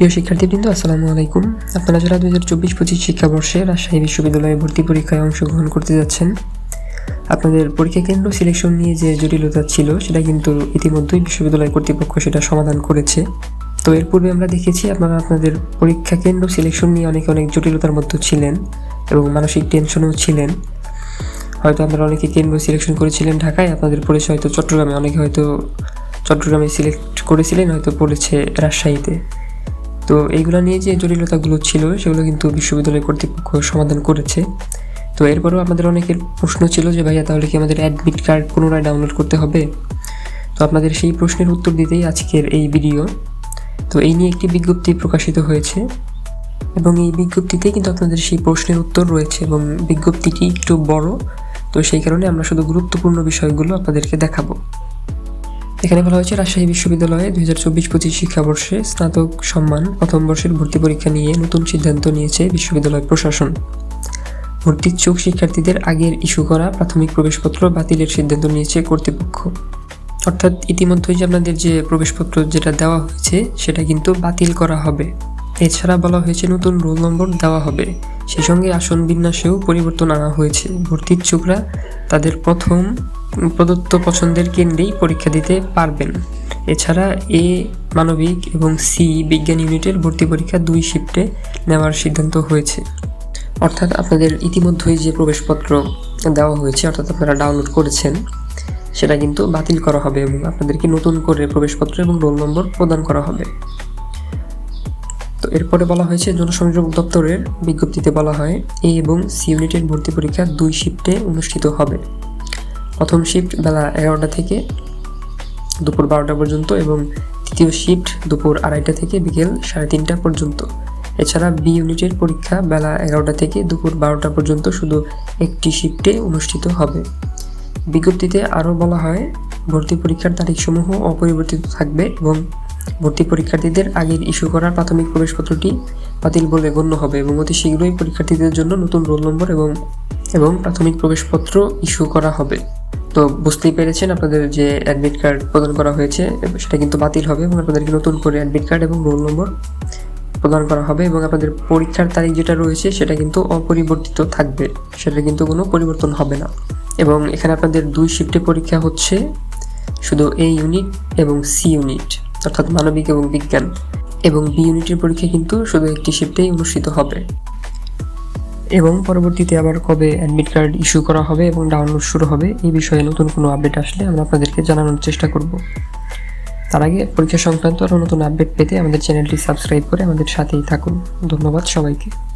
প্রিয় শিক্ষার্থীবৃন্দ, আসসালামু আলাইকুম। আপনারা যারা দু হাজার চব্বিশ পঁচিশ শিক্ষাবর্ষে রাজশাহী বিশ্ববিদ্যালয়ে ভর্তি পরীক্ষায় অংশগ্রহণ করতে যাচ্ছেন, আপনাদের পরীক্ষা কেন্দ্র সিলেকশন নিয়ে যে জটিলতা ছিল, সেটা কিন্তু ইতিমধ্যেই বিশ্ববিদ্যালয় কর্তৃপক্ষ সেটা সমাধান করেছে। তো এর পূর্বে আমরা দেখেছি আপনারা আপনাদের পরীক্ষা কেন্দ্র সিলেকশন নিয়ে অনেকে অনেক জটিলতার মধ্যে ছিলেন এবং মানসিক টেনশনও ছিলেন। হয়তো আপনারা অনেকে কেন্দ্র সিলেকশন করেছিলেন ঢাকায়, আপনাদের পড়েছে হয়তো চট্টগ্রামে, অনেকে হয়তো চট্টগ্রামে সিলেক্ট করেছিলেন, হয়তো পড়েছে রাজশাহীতে। তো এইগুলো নিয়ে যে জটিলতাগুলো ছিল, সেগুলো কিন্তু বিশ্ববিদ্যালয় কর্তৃপক্ষ সমাধান করেছে। তো এরপরেও আমাদের অনেকের প্রশ্ন ছিল যে, ভাইয়া, তাহলে কি আমাদের অ্যাডমিট কার্ড পুনরায় ডাউনলোড করতে হবে? তো আপনাদের সেই প্রশ্নের উত্তর দিতেই আজকের এই ভিডিও তো এই নিয়ে একটি বিজ্ঞপ্তি প্রকাশিত হয়েছে এবং এই বিজ্ঞপ্তিতে কিন্তু আপনাদের সেই প্রশ্নের উত্তর রয়েছে এবং বিজ্ঞপ্তিটি একটু বড়। তো সেই কারণে আমরা শুধু গুরুত্বপূর্ণ বিষয়গুলো আপনাদেরকে দেখাবো। এখানে বলা হয়েছে, রাজশাহী বিশ্ববিদ্যালয়ে দুই হাজার চব্বিশ পঁচিশ শিক্ষাবর্ষে স্নাতক সম্মান প্রথম বর্ষের ভর্তি পরীক্ষা নিয়ে নতুন সিদ্ধান্ত নিয়েছে বিশ্ববিদ্যালয় প্রশাসন। ভর্তির চোখ শিক্ষার্থীদের আগের ইস্যু করা, প্রাথমিক প্রবেশপত্র বাতিলের সিদ্ধান্ত নিয়েছে কর্তৃপক্ষ। অর্থাৎ ইতিমধ্যেই যে আপনাদের যে প্রবেশপত্র যেটা দেওয়া হয়েছে, সেটা কিন্তু বাতিল করা হবে। এছাড়া বলা হয়েছে, নতুন রোল নম্বর দেওয়া হবে। সেই সঙ্গে আসন বিন্যাসেও পরিবর্তন আনা হয়েছে। ভর্তির ইচ্ছুকরা তাদের প্রথম প্রদত্ত পছন্দের কেন্দ্রেই পরীক্ষা দিতে পারবেন। এছাড়া এ মানবিক এবং সি বিজ্ঞান ইউনিটের ভর্তি পরীক্ষা দুই শিফটে নেওয়ার সিদ্ধান্ত হয়েছে। অর্থাৎ আপনাদের ইতিমধ্যেই যে প্রবেশপত্র দেওয়া হয়েছে, অর্থাৎ আপনারা ডাউনলোড করেছেন, সেটা কিন্তু বাতিল করা হবে এবং আপনাদেরকে নতুন করে প্রবেশপত্র এবং রোল নম্বর প্রদান করা হবে। এরপরে বলা হয়েছে, জনসংযোগ দপ্তরের বিজ্ঞপ্তিতে বলা হয়, এ এবং সি ইউনিটের ভর্তি পরীক্ষা দুই শিফটে অনুষ্ঠিত হবে। প্রথম শিফট বেলা এগারোটা থেকে দুপুর বারোটা পর্যন্ত এবং তৃতীয় শিফট দুপুর আড়াইটা থেকে বিকেল সাড়ে তিনটা পর্যন্ত। এছাড়া বি ইউনিটের পরীক্ষা বেলা এগারোটা থেকে দুপুর বারোটা পর্যন্ত শুধু একটি শিফটে অনুষ্ঠিত হবে। বিজ্ঞপ্তিতে আরও বলা হয়, ভর্তি পরীক্ষার তারিখসমূহ অপরিবর্তিত থাকবে এবং ভর্তি পরীক্ষার্থীদের আগের ইস্যু করা প্রাথমিক প্রবেশপত্রটি বাতিল বলে গণ্য হবে এবং অতি শীঘ্রই পরীক্ষার্থীদের জন্য নতুন রোল নম্বর এবং এবং প্রাথমিক প্রবেশপত্র ইস্যু করা হবে। তো বুঝতেই পেরেছেন আপনাদের যে অ্যাডমিট কার্ড প্রদান করা হয়েছে, সেটা কিন্তু বাতিল হবে এবং আপনাদেরকে নতুন করে অ্যাডমিট কার্ড এবং রোল নম্বর প্রদান করা হবে এবং আপনাদের পরীক্ষার তারিখ যেটা রয়েছে, সেটা কিন্তু অপরিবর্তিত থাকবে। সেটা কিন্তু কোনো পরিবর্তন হবে না। এবং এখানে আপনাদের দুই শিফটে পরীক্ষা হচ্ছে, শুধু এ ইউনিট এবং সি ইউনিট অর্থাৎ মানবিক এবং বিজ্ঞান। এবং বি ইউনিটের পরীক্ষা কিন্তু শুধু একটি শিফটেই অনুষ্ঠিত হবে। এবং পরবর্তীতে আবার কবে অ্যাডমিট কার্ড ইস্যু করা হবে এবং ডাউনলোড শুরু হবে, এই বিষয়ে নতুন কোনো আপডেট আসলে আমরা আপনাদেরকে জানানোর চেষ্টা করব। তার আগে পরীক্ষা সংক্রান্ত আরও নতুন আপডেট পেতে আমাদের চ্যানেলটি সাবস্ক্রাইব করে আমাদের সাথেই থাকুন। ধন্যবাদ সবাইকে।